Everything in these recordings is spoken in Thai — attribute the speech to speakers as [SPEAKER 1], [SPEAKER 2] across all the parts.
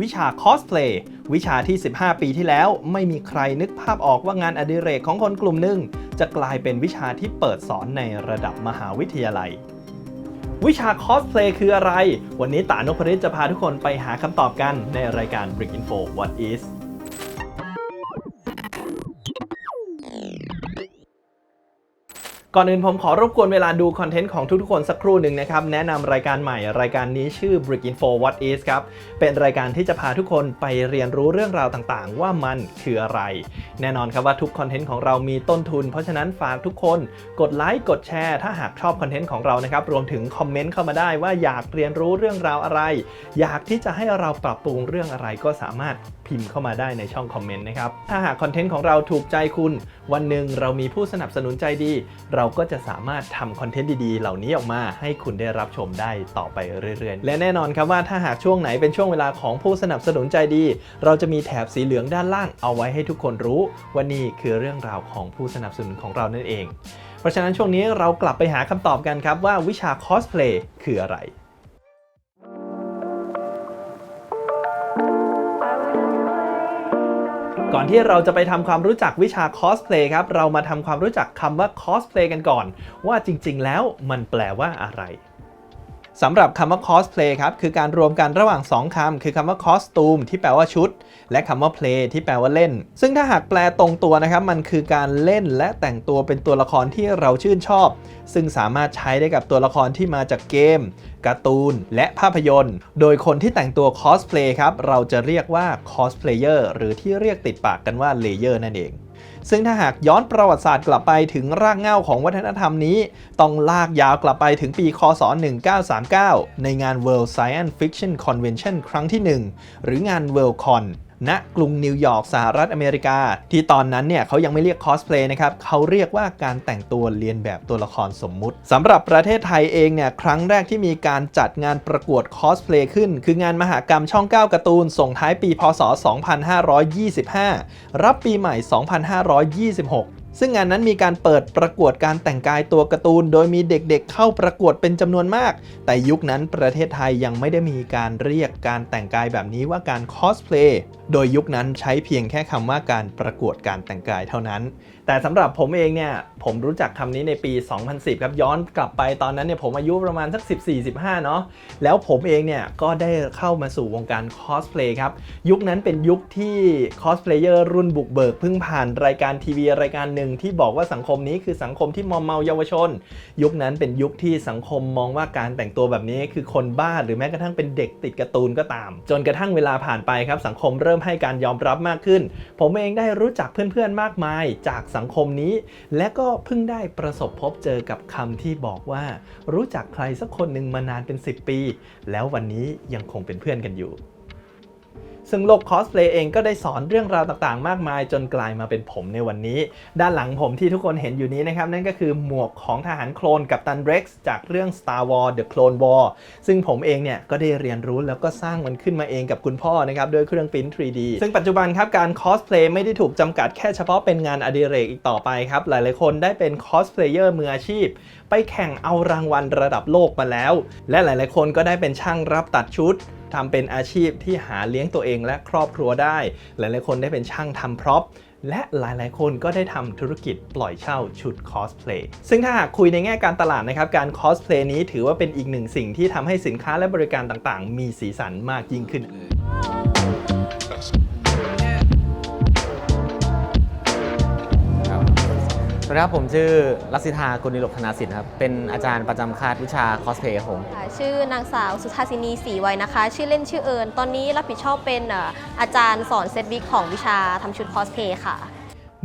[SPEAKER 1] วิชาคอสเพลย์วิชาที่ 15 ปีที่แล้วไม่มีใครนึกภาพออกว่างานอดิเรกของคนกลุ่มหนึ่งจะกลายเป็นวิชาที่เปิดสอนในระดับมหาวิทยาลัย วิชาคอสเพลย์คืออะไร วันนี้ตานพริตจะพาทุกคนไปหาคำตอบกันในรายการ Brick Info What is ก่อนอื่นผมขอรบกวนเวลาดูคอนเทนต์ของทุกๆคนสักครู่หนึ่งนะครับ แนะนำรายการใหม่รายการนี้ชื่อ Brick Info What is ครับ เป็นรายการที่จะพาทุกคนไปเรียนรู้เรื่องราวต่างๆ ว่ามันคืออะไร แน่นอนครับว่าทุกคอนเทนต์ของเรามีต้นทุน เพราะฉะนั้นฝากทุกคนกดไลค์กดแชร์ ถ้าหากชอบคอนเทนต์ของเรานะครับ รวมถึงคอมเมนต์เข้ามาได้ว่าอยากเรียนรู้เรื่องราวอะไร อยากที่จะให้เราปรับปรุงเรื่องอะไรก็สามารถ พิมพ์เข้ามาได้ในช่องคอมเมนต์นะครับ ถ้าหากคอนเทนต์ของเราถูกใจคุณ วันหนึ่งเรามีผู้สนับสนุนใจดี เราก็จะสามารถทำคอนเทนต์ดีๆ เหล่านี้ออกมาให้คุณได้รับชมได้ต่อไปเรื่อยๆ และแน่นอนครับว่าถ้าหากช่วงไหนเป็นช่วงเวลาของผู้สนับสนุนใจดี เราจะมีแถบสีเหลืองด้านล่างเอาไว้ให้ทุกคนรู้ว่านี่คือเรื่องราวของผู้สนับสนุนของเรานั่นเอง เพราะฉะนั้นช่วงนี้เรากลับไปหาคำตอบกันครับว่าวิชาคอสเพลย์คืออะไร ที่เราจะไปทำความรู้จักวิชาคอสเพลย์ครับ เรามาทำความรู้จักคำว่าคอสเพลย์กันก่อน ว่าจริง ๆ แล้วมันแปลว่าอะไรสำหรับคำว่า cosplay ครับ คือการรวมกันระหว่าง 2คำคือคำว่า costume ที่แปลว่าชุด และคำว่า play ที่แปลว่าเล่น ซึ่งถ้าหากแปลตรงตัวนะครับ มันคือการเล่นและแต่งตัวเป็นตัวละครที่เราชื่นชอบ ซึ่งสามารถใช้ได้กับตัวละครที่มาจากเกม การ์ตูน และภาพยนตร์ โดยคนที่แต่งตัวคอสเพลย์ครับ เราจะเรียกว่าคอสเพลเยอร์หรือที่เรียกติดปากกันว่าเลเยอร์นั่นเองซึ่งถ้าหากย้อนประวัติศาสตร์กลับไปถึงรากเหง้าของวัฒนธรรมนี้ ต้องลากยาวกลับไปถึงปี คศ 1939 ในงาน World Science Fiction Convention ครั้งที่ 1 หรืองาน Worldcon ณกรุงนิวยอร์กสหรัฐอเมริกา ที่ตอนนั้นเนี่ยเขายังไม่เรียกคอสเพลย์นะครับเขาเรียกว่าการแต่งตัวเรียนแบบตัวละครสมมุติสำหรับประเทศไทยเองเนี่ยครั้งแรกที่มีการจัดงานประกวดคอสเพลย์ขึ้น คืองานมหากรรมช่อง 9การ์ตูน ส่งท้ายปีพศ 2525 รับปีใหม่ 2526 ซึ่งงานนั้นมีการเปิดประกวดการแต่งกายตัวการ์ตูน โดยมีเด็กๆ เข้าประกวดเป็นจำนวนมาก แต่ยุคนั้นประเทศไทยยังไม่ได้มีการเรียกการแต่งกายแบบนี้ว่าการคอสเพลย์ โดยยุคนั้นใช้เพียงแค่คำว่าการประกวดการแต่งกายเท่านั้น แต่สำหรับผมเองเนี่ยผมรู้จักคำนี้ในปี 2010 ครับย้อนกลับไปตอนนั้นเนี่ยผมอายุประมาณสัก 14-15 เนาะแล้วผมเองเนี่ยก็ได้เข้ามาสู่วงการคอสเพลย์ครับ ยุคนั้นเป็นยุคที่คอสเพลเยอร์รุ่นบุกเบิกเพิ่งผ่านรายการทีวีรายการหนึ่งที่บอกว่าสังคมนี้คือสังคมที่มอมเมาเยาวชน ยุคนั้นเป็นยุคที่สังคมมองว่าการแต่งตัวแบบนี้คือคนบ้าหรือแม้กระทั่งเป็นเด็กติดการ์ตูนก็ตาม จนกระทั่งเวลาผ่านไปครับสังคมเริ่มให้การยอมรับมากขึ้น ผมเองได้รู้จักเพื่อนๆมากมายจากสังคมนี้ และก็เพิ่งได้ประสบพบเจอกับคำที่บอกว่า รู้จักใครสักคนหนึ่งมานานเป็น 10 ปี แล้ววันนี้ยังคงเป็นเพื่อนกันอยู่ ซึ่งโลกคอสเพลย์เองก็ได้สอนเรื่องราวต่างๆ มากมาย จนกลายมาเป็นผมในวันนี้ ด้านหลังผมที่ทุกคนเห็นอยู่นี้นะครับ นั่นก็คือหมวกของทหารโคลนกับตันเร็กซ์จากเรื่อง Star Wars The Clone War ซึ่งผมเองเนี่ยก็ได้เรียนรู้แล้วก็สร้างมันขึ้นมาเองกับคุณพ่อนะครับด้วยเครื่องพิมพ์ 3D ซึ่งปัจจุบันครับการคอสเพลย์ไม่ได้ถูกจำกัดแค่เฉพาะเป็นงานอดิเรกอีกต่อไปครับหลายๆคนได้เป็นคอสเพลเยอร์มืออาชีพ ไปแข่งเอารางวัลระดับโลกมาแล้ว และหลายๆคนก็ได้เป็นช่างรับตัดชุด ทำเป็นอาชีพที่หาเลี้ยงตัวเองและครอบครัวได้ หลายๆคนได้เป็นช่างทำพร็อพและหลายๆ คนก็ได้ทำธุรกิจปล่อยเช่าชุดคอสเพลย์ ซึ่งถ้าหากคุยในแง่การตลาดนะครับ การคอสเพลย์นี้ถือว่าเป็นอีกหนึ่งสิ่งที่ทำให้สินค้าและบริการต่างๆ มีสีสันมากยิ่งขึ้น
[SPEAKER 2] สวัสดีครับ ผมชื่อลักษิธากุลนิลกธนาสิทธิ์ครับ เป็นอาจารย์ประจำคาดวิชาคอสเพลย์ครับผม
[SPEAKER 3] ค่ะชื่อนางสาวสุธาสินีศรีไวยนะคะ ชื่อเล่นชื่อเอิญตอนนี้รับผิดชอบเป็นเอ่ออาจารย์สอนเซตวิกของวิชาทำชุดคอสเพลย์ค่ะ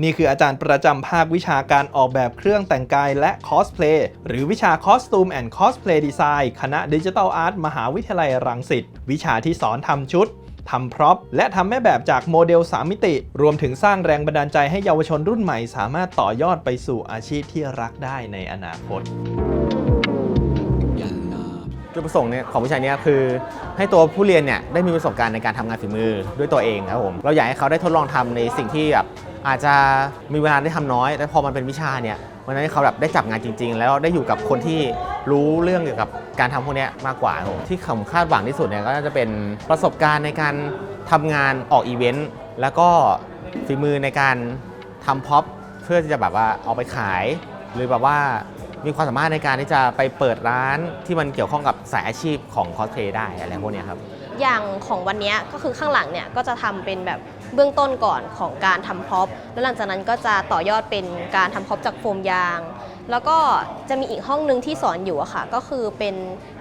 [SPEAKER 1] นี่คืออาจารย์ประจำภาควิชาการออกแบบเครื่องแต่งกายและคอสเพลย์หรือวิชา Costume and Cosplay Design คณะดิจิทัลอาร์ตมหาวิทยาลัยรังสิตวิชาที่สอนทำชุด ทำพร็อพและทำแม่แบบจากโมเดล 3 มิติ รวมถึงสร้างแรงบันดาลใจให้เยาวชนรุ่นใหม่ สามารถต่อยอดไปสู่อาชีพที่รักได้ในอนาคต
[SPEAKER 2] จุดประสงค์เนี่ยของวิชานี้คือให้ตัวผู้เรียนเนี่ยได้มีประสบการณ์ในการทำงานฝีมือด้วยตัวเองครับผมเราอยากให้เขาได้ทดลองทำในสิ่งที่แบบอาจจะมีเวลาได้ทำน้อย แต่พอมันเป็นวิชาเนี่ย วันนั้นเขาแบบได้จับงานจริง ๆ แล้วได้อยู่กับคนที่รู้เรื่องเกี่ยวกับการทำพวกนี้มากกว่าผมที่ผมคาดหวังที่สุดเนี่ยก็น่าจะเป็นประสบการณ์ในการทำงานออกอีเวนต์แล้วก็ฝีมือในการทำพ็อปเพื่อที่จะแบบว่าเอาไปขาย หรือแบบว่ามีความสามารถในการที่จะไปเปิดร้านที่มันเกี่ยวข้องกับสายอาชีพของคอสเพลย์ได้อะไรพวกนี้ครับ
[SPEAKER 3] อย่างของวันนี้ก็คือข้างหลังเนี่ยก็จะทำเป็นแบบ เบื้องต้นก่อนของการทำพ็อปแล้วหลังจากนั้นก็จะต่อยอดเป็นการทำพ็อปจากโฟมยาง แล้วก็จะมีอีกห้องหนึ่งที่สอนอยู่อะค่ะ ก็คือเป็น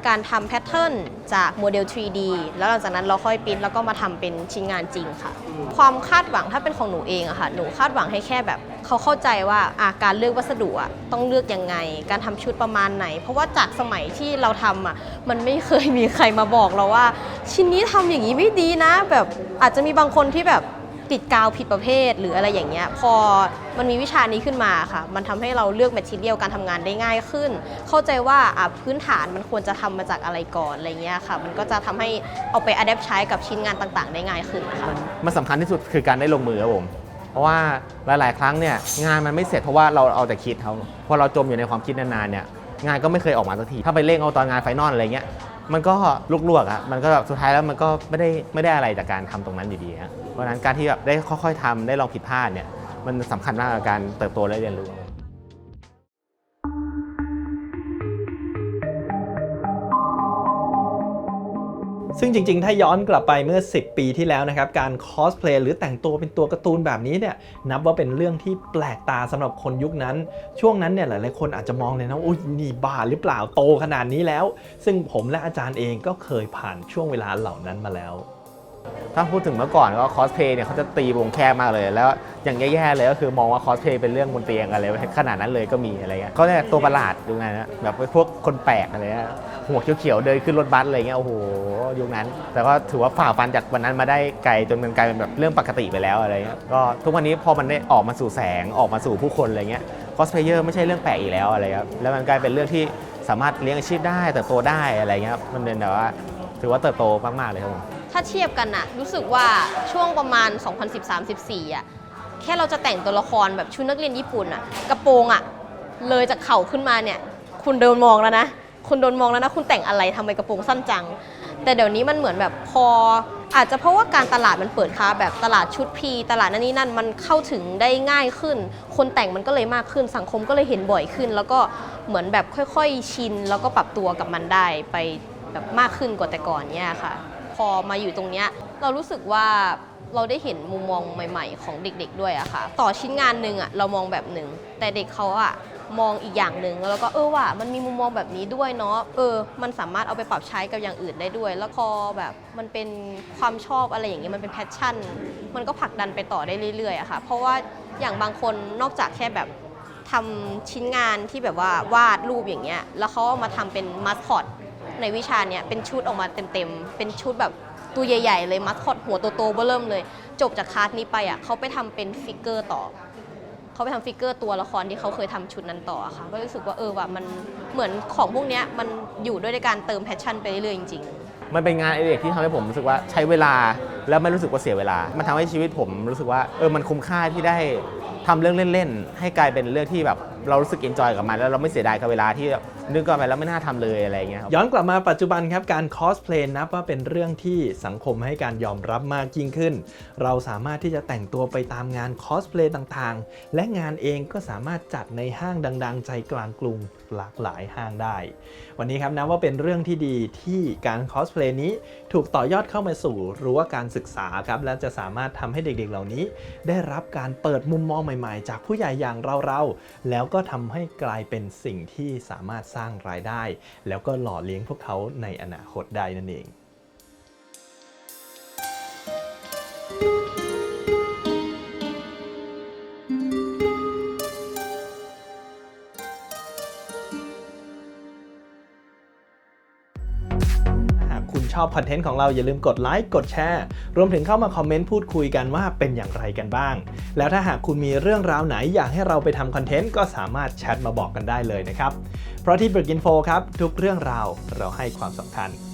[SPEAKER 3] การทำแพทเทิร์นจากโมเดล 3D แล้วหลังจากนั้นเราค่อยปิ้นแล้วก็มาทำเป็นชิ้นงานจริงค่ะ ความคาดหวังถ้าเป็นของหนูเองอะค่ะ หนูคาดหวังให้แค่แบบเขาเข้าใจว่าอาการเลือกวัสดุอะต้องเลือกยังไง การทำชุดประมาณไหน เพราะว่าจากสมัยที่เราทำอะมันไม่เคยมีใครมาบอกเราว่า ชิ้นนี้ทำอย่างนี้ไม่ดีนะ แบบอาจจะมีบางคนที่แบบ ติดกาวผิดประเภทหรืออะไรอย่างเงี้ยพอมันมีวิชานี้ขึ้นมาค่ะ มันทำให้เราเลือกแมททีเรียลการทำงานได้ง่ายขึ้น เข้าใจว่าพื้นฐานมันควรจะทำมาจากอะไรก่อนอะไรเงี้ยค่ะ มันก็จะทำให้เอาไปอัดแอปใช้กับชิ้นงานต่างๆ ได้ง่ายขึ้นค่ะ
[SPEAKER 2] มันสำคัญที่สุดคือการได้ลงมือครับผมเพราะว่าหลาย ๆ ครั้งเนี่ยงานมันไม่เสร็จเพราะว่าเราเอาแต่คิดเขาพอเราจมอยู่ในความคิดนานๆเนี่ยงานก็ไม่เคยออกมาสักทีถ้าไปเร่งเอาตอนงานไฟนอลอะไรเงี้ย มันก็ลุกลวกอะมันก็แบบสุดท้ายแล้วมันก็ไม่ได้ไม่ได้อะไรจากการทำตรงนั้นอยู่ดีฮะเพราะฉะนั้นการที่แบบได้ค่อยๆทำได้ลองผิดพลาดเนี่ย มันสำคัญมากกับการเติบโตและเรียนรู้
[SPEAKER 1] ซึ่งจริงๆ ถ้าย้อนกลับไปเมื่อ 10 ปีที่แล้วนะครับ การคอสเพลย์หรือแต่งตัวเป็นตัวการ์ตูนแบบนี้เนี่ยนับว่าเป็นเรื่องที่แปลกตาสำหรับคนยุคนั้น ช่วงนั้นเนี่ยหลายๆคนอาจจะมองเลยนะอุ้ยนี่บ้าหรือเปล่าโตขนาดนี้แล้ว ซึ่งผมและอาจารย์เองก็เคยผ่านช่วงเวลาเหล่านั้นมาแล้ว
[SPEAKER 2] ถ้าพูดถึงเมื่อก่อนก็คอสเพย์เนี่ยเขาจะตีวงแคบมากเลย แล้วอย่างแย่ๆเลยก็คือมองว่าคอสเพย์เป็นเรื่องบนเตียงอะไรขนาดนั้นเลยก็มีอะไรเงี้ยเขาเนี่ยตัวประหลาดยุคนั้นนะแบบพวกคนแปลกอะไรเงี้ย หัวเขียวๆเดินขึ้นรถบัสอะไรเงี้ยโอ้โหยุคนั้น แต่ก็ถือว่าฝ่าฟันจากวันนั้นมาได้ไกลจนมันกลายเป็นแบบเรื่องปกติไปแล้วอะไรเงี้ยก็ทุกวันนี้พอมันได้ออกมาสู่แสงออกมาสู่ผู้คนอะไรเงี้ยคอสเพลเยอร์ไม่ใช่เรื่องแปลกอีกแล้วอะไรครับแล้วมันกลายเป็นเรื่องที่สามารถเลี้ยงอาชีพได้เติบโตได้อะไรเงี้ยมันเป็นแบบว่าถือว่าเติบโตมากๆเลยครับผม
[SPEAKER 3] ถ้าเทียบกันน่ะรู้สึกว่าช่วงประมาณ 2013-14อะแค่เราจะแต่งตัวละครแบบชุดนักเรียนญี่ปุ่นอะกระโปรงอะเลยจากเข่าขึ้นมาเนี่ยคุณโดนมองแล้วนะ คุณโดนมองแล้วนะ คุณแต่งอะไรทำไมกระโปรงสั้นจัง แต่เดี๋ยวนี้มันเหมือนแบบพอ อาจจะเพราะว่าการตลาดมันเปิดค้าแบบตลาดชุดพี ตลาดนั่นนี่นั่นมันเข้าถึงได้ง่ายขึ้น คนแต่งมันก็เลยมากขึ้นสังคมก็เลยเห็นบ่อยขึ้น แล้วก็เหมือนแบบค่อย ๆ ชิน แล้วก็ปรับตัวกับมันได้ไปแบบมากขึ้นกว่าแต่ก่อนเนี่ยค่ะ พอมาอยู่ตรงเนี้ยเรารู้สึกว่าเราได้เห็นมุมมองใหม่ ๆ ของเด็ก ๆ ด้วยอะค่ะ ต่อชิ้นงานหนึ่งอะเรามองแบบหนึ่งแต่เด็กเขาอะ มองอีกอย่างหนึ่งแล้วก็เออว่ะมันมีมุมมองแบบนี้ด้วยเนาะเออ มันสามารถเอาไปปรับใช้กับอย่างอื่นได้ด้วย แล้วพอแบบมันเป็นความชอบอะไรอย่างเงี้ยมันเป็นแพชชั่น มันก็ผลักดันไปต่อได้เรื่อยๆอะค่ะ เพราะว่าอย่างบางคนนอกจากแค่แบบทำชิ้นงานที่แบบว่าวาดรูปอย่างเงี้ยแล้วเขาเอามาทำเป็นมาสคอตในวิชาเนี่ยเป็นชุดออกมาเต็มๆ เป็นชุดแบบตัวใหญ่ ๆ เลยมัสคอตหัวโตๆเบิ่มเลย จบจากคลาสนี้ไปอะเขาไปทำเป็นฟิกเกอร์ต่อ เขาไปทำฟิกเกอร์ตัวละครที่เขาเคยทำชุดนั้นต่ออะค่ะ ก็รู้สึกว่าเออว่ามันเหมือนของพวกเนี้ยมันอยู่ด้วยในการเติมแพชชั่นไปเรื่อยๆจริง ๆ
[SPEAKER 2] มันเป็นงานไอเด็กที่ทำให้ผมรู้สึกว่าใช้เวลาแล้วไม่รู้สึกว่าเสียเวลา มันทำให้ชีวิตผมรู้สึกว่าเออมันคุ้มค่าที่ได้ทำเรื่องเล่นๆ ให้กลายเป็นเรื่องที่แบบเรารู้สึกเอนจอยกับมันแล้วเราไม่เสียดายกับเวลาที่ นึกก่อนไปแล้วไม่น่าทำเลยอะไรเงี้ยครับ
[SPEAKER 1] ย้อนกลับมาปัจจุบันครับการคอสเพลย์นับว่าเป็นเรื่องที่สังคมให้การยอมรับมากยิ่งขึ้น เราสามารถที่จะแต่งตัวไปตามงานคอสเพลย์ต่างๆ และงานเองก็สามารถจัดในห้างดัง ๆ ใจกลางกรุงหลากหลายห้างได้ วันนี้ครับนับว่าเป็นเรื่องที่ดีที่การคอสเพลย์นี้ถูกต่อยอดเข้ามาสู่รั้วการศึกษาครับและจะสามารถทำให้เด็กๆเหล่านี้ ได้รับการเปิดมุมมองใหม่ๆ จากผู้ใหญ่อย่างเราๆแล้วก็ทำให้กลายเป็นสิ่งที่สามารถสร้างรายได้ แล้วก็หล่อเลี้ยงพวกเขาในอนาคตได้นั่นเอง คุณชอบคอนเทนต์ของเราอย่าลืมกดไลค์กดแชร์รวมถึงเข้ามาคอมเมนต์พูดคุยกันว่าเป็นอย่างไรกันบ้าง แล้วถ้าหากคุณมีเรื่องราวไหนอยากให้เราไปทำคอนเทนต์ก็สามารถแชทมาบอกกันได้เลยนะครับ เพราะที่ b r i c k Info ครับทุกเรื่องราวเราให้ความสำคัญ